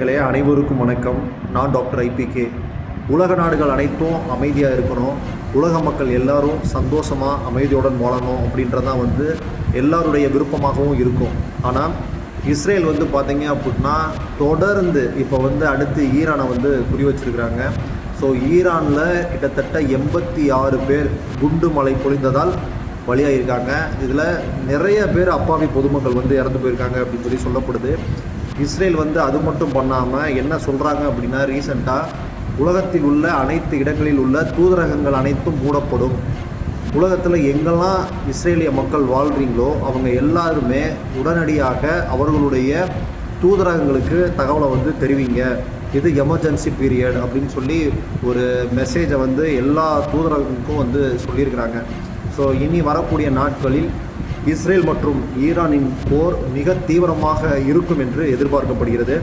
நேயர்களே, அனைவருக்கும் வணக்கம். நான் டாக்டர் ஐபிகே உலக நாடுகள் அனைத்தும் அமைதியாக இருக்கணும். உலக மக்கள் எல்லாரும் சந்தோஷமாக அமைதியுடன் வாழணும் அப்படின்றதான் வந்து எல்லாருடைய விருப்பமாகவும் இருக்கும். ஆனால் இஸ்ரேல் வந்து பார்த்தீங்க அப்படின்னா தொடர்ந்து இப்போ வந்து அடுத்து ஈரானை வந்து குறி வச்சிருக்கிறாங்க. ஸோ ஈரானில் கிட்டத்தட்ட எண்பத்தி ஆறு பேர் குண்டு மழை பொழிந்ததால் வழியாக இருக்காங்க இதில் நிறைய பேர் அப்பாவி பொதுமக்கள் வந்து இறந்து போயிருக்காங்க அப்படின்னு சொல்லி சொல்லப்படுது. இஸ்ரேல் வந்து அது மட்டும் பண்ணாமல் என்ன சொல்கிறாங்க அப்படின்னா ரீசெண்டாக உலகத்தில் உள்ள அனைத்து இடங்களில் உள்ள தூதரகங்கள் அனைத்தும் மூடப்படும். உலகத்தில் எங்கெல்லாம் இஸ்ரேலிய மக்கள் வாழ்கிறீங்களோ அவங்க எல்லாருமே உடனடியாக அவர்களுடைய தூதரகங்களுக்கு தகவலை வந்து தெரிவிங்க. இது எமர்ஜென்சி பீரியட் அப்படின்னு சொல்லி ஒரு மெசேஜை வந்து எல்லா தூதரகங்களுக்கும் வந்து சொல்லியிருக்கிறாங்க. ஸோ இனி வரக்கூடிய நாட்களில் இஸ்ரேல் மற்றும் ஈரானின் போர் மிக தீவிரமாக இருக்கும் என்று எதிர்பார்க்கப்படுகிறது.